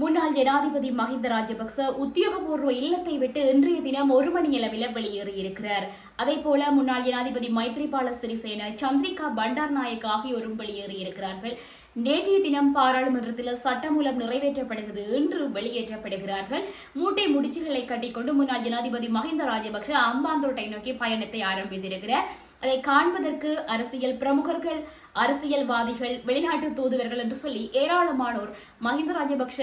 முன்னாள் ஜனாதிபதி மஹிந்த ராஜபக்ச உத்தியோகபூர்வ இல்லத்தை விட்டு இன்றைய தினம் ஒரு மணி அளவில் வெளியேறியிருக்கிறார். அதே போல முன்னாள் ஜனாதிபதி மைத்ரிபால சிறிசேன சந்திரிகா பண்டார் நாயக் ஆகியோரும் வெளியேறியிருக்கிறார்கள். நேற்றைய தினம் பாராளுமன்றத்தில் சட்டமூலம் நிறைவேற்றப்படுகிறது இன்று வெளியேற்றப்படுகிறார்கள். மூட்டை முடிச்சுகளை கட்டிக்கொண்டு முன்னாள் ஜனாதிபதி மஹிந்த ராஜபக்ஷ அம்பாந்தோட்டை நோக்கி பயணத்தை ஆரம்பித்திருக்கிறார். அதை காண்பதற்கு அரசியல் பிரமுகர்கள் அரசியல்வாதிகள் வெளிநாட்டு தூதுவர்கள் என்று சொல்லி ஏராளமானோர் மஹிந்த ராஜபக்ஷ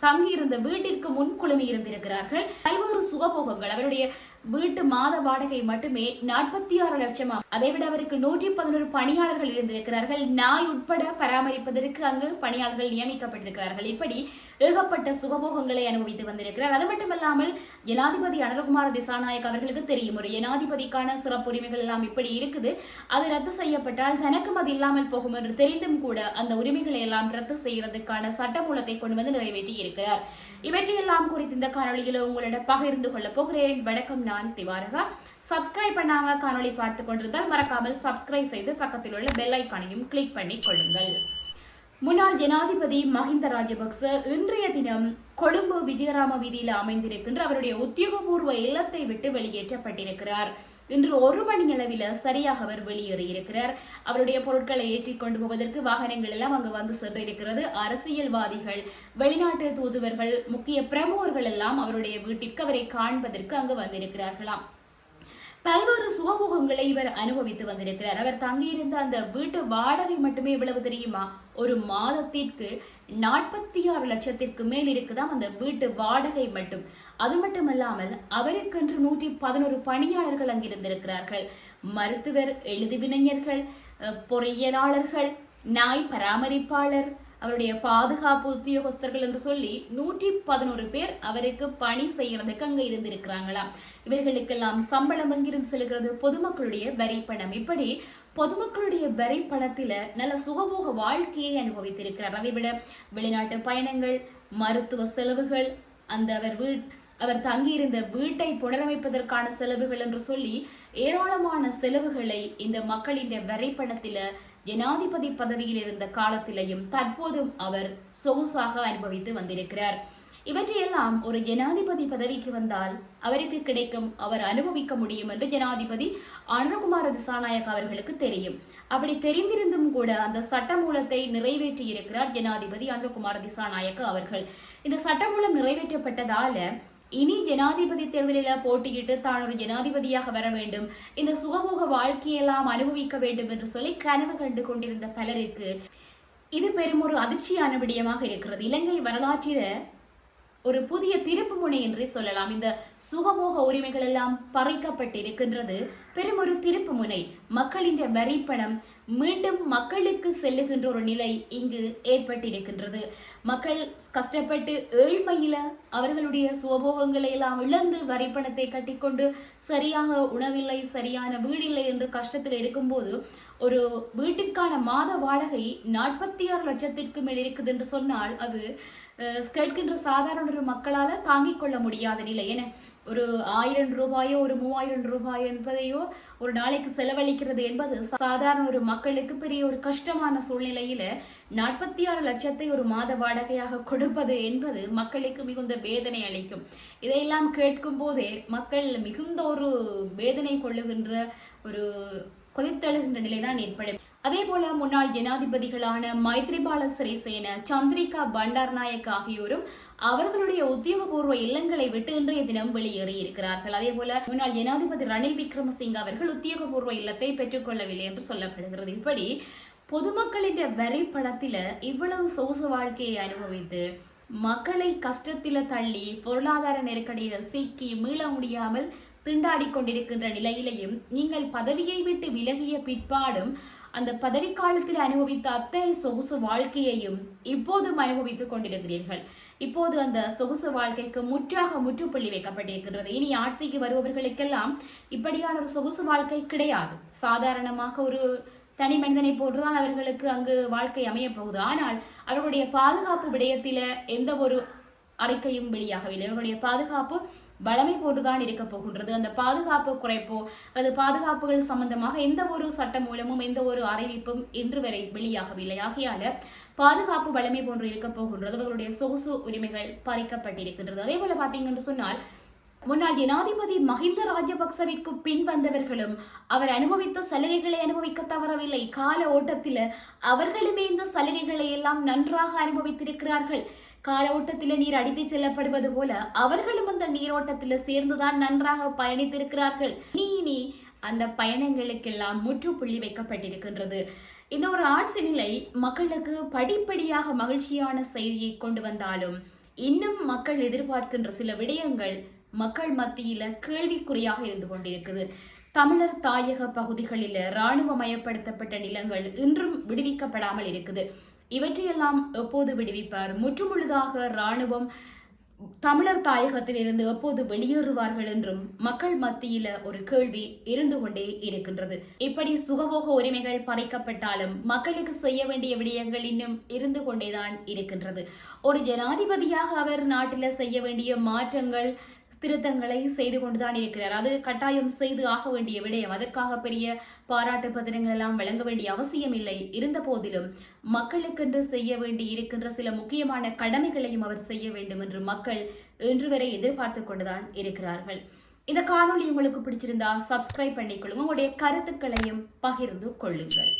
தங்கியிருந்த வீட்டிற்கு முன் குழுமி இருந்திருக்கிறார்கள். பல்வேறு சுகபோகங்கள் அவருடைய வீட்டு மாத வாடகை மட்டுமே நாற்பத்தி ஆறு லட்சமாம் அதைவிட அவருக்கு நூற்றி பதினோரு பணியாளர்கள் இருந்திருக்கிறார்கள். நாய் உட்பட பராமரிப்பதற்கு அங்கு பணியாளர்கள் நியமிக்கப்பட்டிருக்கிறார்கள். இப்படி ஏகப்பட்ட சுகபோகங்களை அனுபவித்து வந்திருக்கிறார். அது மட்டுமல்லாமல் ஜனாதிபதி அனுரகுமார திசாநாயக் அவர்களுக்கு தெரியும் ஒரு ஜனாதிபதிக்கான சிறப்புரிமைகள் எல்லாம் இப்படி இருக்குது. அது ரத்து செய்யப்பட்டால் தனக்கும் அது இல்லாமல் போகும் என்று தெரிந்தும் கூட அந்த உரிமைகளை எல்லாம் ரத்து செய்யறதுக்கான சட்டமூலத்தை கொண்டு வந்து நிறைவேற்றி இருக்கிறார் இவற்றையெல்லாம் குறித்து இந்த காணொலியில் உங்களிடம் பகிர்ந்து கொள்ள போகிறேன். வணக்கம் நான் திவாரகா. சப்ஸ்கிரைப் பண்ணாம காணொலி பார்த்து கொண்டிருந்தால் மறக்காமல் சப்ஸ்கிரைப் செய்து பக்கத்தில் உள்ள பெல் ஐக்கானையும் கிளிக் பண்ணி கொள்ளுங்கள். முன்னாள் ஜனாதிபதி மஹிந்த ராஜபக்ச இன்றைய தினம் கொழும்பு விஜயராம வீதியில் அமைந்திருக்கின்ற அவருடைய உத்தியோகபூர்வ இல்லத்தை விட்டு வெளியேற்றப்பட்டிருக்கிறார். இன்று ஒரு மணி அளவில் சரியாக அவர் வெளியேறியிருக்கிறார். அவருடைய பொருட்களை ஏற்றி கொண்டு போவதற்கு வாகனங்கள் எல்லாம் அங்கு வந்து சென்றிருக்கிறது. அரசியல்வாதிகள் வெளிநாட்டு தூதுவர்கள் முக்கிய பிரமுகர்கள் எல்லாம் அவருடைய வீட்டிற்கு அவரை காண்பதற்கு அங்கு வந்திருக்கிறார்களாம். பல்வேறு சுகமுகங்களை இவர் அனுபவித்து வந்திருக்கிறார். அவர் தங்கியிருந்த அந்த வீட்டு வாடகை மட்டுமே எவ்வளவு தெரியுமா? ஒரு மாதத்திற்கு நாற்பத்தி ஆறு லட்சத்திற்கு மேல் இருக்குதாம் அந்த வீட்டு வாடகை மட்டும். அது மட்டுமல்லாமல் அவருக்கென்று நூற்றி பதினோரு பணியாளர்கள் அங்கிருந்திருக்கிறார்கள். மருத்துவர் எழுதுவினைஞர்கள் பொறியியலாளர்கள் நாய் பராமரிப்பாளர் அவருடைய பாதுகாப்பு உத்தியோகஸ்தர்கள் என்று சொல்லி நூற்றி பதினோரு பேர் அவருக்கு பணி செய்யறதுக்கு அங்க இருந்திருக்கிறாங்களாம் இவர்களுக்கெல்லாம் சம்பளம் அங்கிருந்து செல்கிறது? பொதுமக்களுடைய வரி பணம் இப்படி பொதுமக்களுடைய வரி பணத்துல நல்ல சுகபோக வாழ்க்கையை அனுபவித்திருக்கிறார். அதை விட வெளிநாட்டு பயணங்கள் மருத்துவ செலவுகள் அந்த அவர் வீட் அவர் தங்கியிருந்த வீட்டை புனரமைப்பதற்கான செலவுகள் என்று சொல்லி ஏராளமான செலவுகளை இந்த மக்களின் வரைபடத்தில ஜனாதிபதி பதவியில் இருந்த காலத்திலையும் தற்போதும் அவர் சொகுசாக அனுபவித்து வந்திருக்கிறார். இவற்றையெல்லாம் ஒரு ஜனாதிபதி பதவிக்கு வந்தால் அவருக்கு கிடைக்கும் அவர் அனுபவிக்க முடியும் என்று ஜனாதிபதி அனுகுமார திசாநாயக் அவர்களுக்கு தெரியும். அப்படி தெரிந்திருந்தும் கூட அந்த சட்டமூலத்தை நிறைவேற்றி இருக்கிறார் ஜனாதிபதி அனுகுமார திசாநாயக் அவர்கள். இந்த சட்டமூலம் நிறைவேற்றப்பட்டதால இனி ஜனாதிபதி தேர்தலில் போட்டியிட்டு தான் ஒரு ஜனாதிபதியாக வர வேண்டும். இந்த சுகபோக வாழ்க்கையெல்லாம் அனுபவிக்க வேண்டும் என்று சொல்லி கனவு கண்டு கொண்டிருந்த பலருக்கு இது பெரும் ஒரு அதிர்ச்சியான விடயமாக இருக்கிறது. இலங்கை வரலாற்றில ஒரு புதிய திருப்பு முனை என்றே சொல்லலாம். இந்த சுகபோக உரிமைகள் எல்லாம் பறிக்கப்பட்டிருக்கின்றது. பெரும் ஒரு திருப்பு முனை மக்களின் வரிப்பணம் மீண்டும் மக்களுக்கு செல்லுகின்ற ஒரு நிலை இங்கு ஏற்பட்டிருக்கின்றது. மக்கள் கஷ்டப்பட்டு ஏழ்மையில அவர்களுடைய சுகபோகங்களை எல்லாம் இழந்து வரிப்பணத்தை கட்டிக்கொண்டு சரியாக உணவில்லை சரியான வீடில்லை என்று கஷ்டத்தில் இருக்கும்போது ஒரு வீட்டிற்கான மாத வாடகை நாற்பத்தி ஆறு லட்சத்திற்கு மேல் இருக்குது என்று சொன்னால் அது அஹ், கேட்கின்ற சாதாரண ஒரு மக்களால் தாங்கிக் கொள்ள முடியாத நிலை. என ஒரு ஆயிரம் ரூபாயோ ஒரு மூவாயிரம் ரூபாய் என்பதையோ ஒரு நாளைக்கு செலவழிக்கிறது என்பது சாதாரண ஒரு மக்களுக்கு பெரிய ஒரு கஷ்டமான சூழ்நிலையில நாற்பத்தி ஆறு லட்சத்தை ஒரு மாத வாடகையாக கொடுப்பது என்பது மக்களுக்கு மிகுந்த வேதனை அளிக்கும். இதையெல்லாம் கேட்கும் போதே மக்கள் மிகுந்த ஒரு வேதனை கொள்ளுகின்ற ஒரு கொதித்தெழுகின்ற நிலைதான் ஏற்படும். அதே போல முன்னாள் ஜனாதிபதிகளான மைத்ரிபால சிறிசேன சந்திரிகா பண்டார்நாயக் ஆகியோரும் அவர்களுடைய உத்தியோகபூர்வ இல்லங்களை விட்டு இன்றைய தினம் வெளியேறி இருக்கிறார்கள். அதே போல முன்னாள் ஜனாதிபதி ரணில் விக்ரமசிங்க அவர்கள் உத்தியோகபூர்வ இல்லத்தை பெற்றுக்கொள்ளவில்லை என்று சொல்லப்படுகிறது. இப்படி பொதுமக்களின் வரி பணத்தில இவ்வளவு சொகுசு வாழ்க்கையை அனுபவித்து மக்களை கஷ்டத்தில தள்ளி பொருளாதார நெருக்கடியில சிக்கி மீள முடியாமல் திண்டாடி கொண்டிருக்கின்ற நிலையிலையும் நீங்கள் பதவியை விட்டு விலகிய பிற்பாடும் அந்த பதவி காலத்தில் அனுபவித்த அத்தனை சொகுசு வாழ்க்கையையும் இப்போதும் அனுபவித்துக் கொண்டிருக்கிறீர்கள். இப்போது அந்த சொகுசு வாழ்க்கைக்கு முற்றாக முற்றுப்புள்ளி வைக்கப்பட்டிருக்கின்றது. இனி ஆட்சிக்கு வருபவர்களுக்கெல்லாம் இப்படியான ஒரு சொகுசு வாழ்க்கை கிடையாது. சாதாரணமாக ஒரு தனி மனிதனை போன்றுதான் அவர்களுக்கு அங்கு வாழ்க்கை அமையப் போகுது ஆனால் அவர்களுடைய பாதுகாப்பு விடயத்தில எந்த ஒரு அறிக்கையும் வெளியாகவில்லை. அவர்களுடைய பாதுகாப்பு வளமை போன்றுதான் இருக்க போகின்றது. அந்த பாதுகாப்பு குறைப்போ அது பாதுகாப்புகள் சம்பந்தமாக எந்த ஒரு சட்ட மூலமும் எந்த ஒரு அறிவிப்பும் இன்று வரை வெளியாகவில்லை. ஆகையால பாதுகாப்பு வளமை போன்று இருக்க போகின்றது. அவர்களுடைய சொகுசு உரிமைகள் பறிக்கப்பட்டிருக்கின்றது. அதே போல பாத்தீங்கன்னு சொன்னால் முன்னாள் ஜனாதிபதி மஹிந்த ராஜபக்சவிற்கு பின் வந்தவர்களும் அவர் அனுபவித்த சலுகைகளை அனுபவிக்க தவறவில்லை. கால ஓட்டத்தில் அவர்களுமே இந்த சலுகைகளை எல்லாம் நன்றாக அனுபவித்திருக்கிறார்கள். கால ஓட்டத்தில் நீர் அடித்துச் செல்லப்படுவது போல அவர்களும் அந்த நீரோட்டத்தில் சேர்ந்துதான் நன்றாக பயணித்திருக்கிறார்கள். நீ இனி அந்த பயணங்களுக்கெல்லாம் முற்றுப்புள்ளி வைக்கப்பட்டிருக்கின்றது. இந்த ஒரு ஆட்சி நிலை மக்களுக்கு படிப்படியாக மகிழ்ச்சியான செய்தியை கொண்டு வந்தாலும் இன்னும் மக்கள் எதிர்பார்க்கின்ற சில விடயங்கள் மக்கள் மத்தியில கேள்விக்குறியாக இருந்து கொண்டிருக்குது. தமிழர் தாயக பகுதிகளில் இராணுவமயப்படுத்தப்பட்ட நிலங்கள் இன்றும் விடுவிக்கப்படாமல் இருக்குது. இவற்றையெல்லாம் எப்போது விடுவிப்பார்? முற்றுமுழுதாக இராணுவம் தமிழர் தாயகத்தில் இருந்து எப்போது வெளியேறுவார்கள் என்றும் மக்கள் மத்தியில ஒரு கேள்வி இருந்து கொண்டே இருக்கின்றது. இப்படி சுகபோக உரிமைகள் பறிக்கப்பட்டாலும் மக்களுக்கு செய்ய வேண்டிய விடயங்கள் இன்னும் இருந்து கொண்டேதான் இருக்கின்றது. ஒரு ஜனாதிபதியாக அவர் நாட்டில செய்ய வேண்டிய மாற்றங்கள் திருத்தங்களை செய்து கொண்டுதான் இருக்கிறார். அது கட்டாயம் செய்து ஆக வேண்டிய விடயம். அதற்காக பெரிய பாராட்டு பத்திரங்கள் எல்லாம் வழங்க வேண்டிய அவசியம் இல்லை. இருந்த போதிலும் மக்களுக்கென்று செய்ய வேண்டி இருக்கின்ற சில முக்கியமான கடமைகளையும் அவர் செய்ய வேண்டும் என்று மக்கள் இன்று வரை எதிர்பார்த்து கொண்டுதான் இருக்கிறார்கள். இந்த காணொளி உங்களுக்கு பிடிச்சிருந்தா சப்ஸ்கிரைப் பண்ணிக்கொள்ளுங்க. உங்களுடைய கருத்துக்களையும் பகிர்ந்து கொள்ளுங்கள்.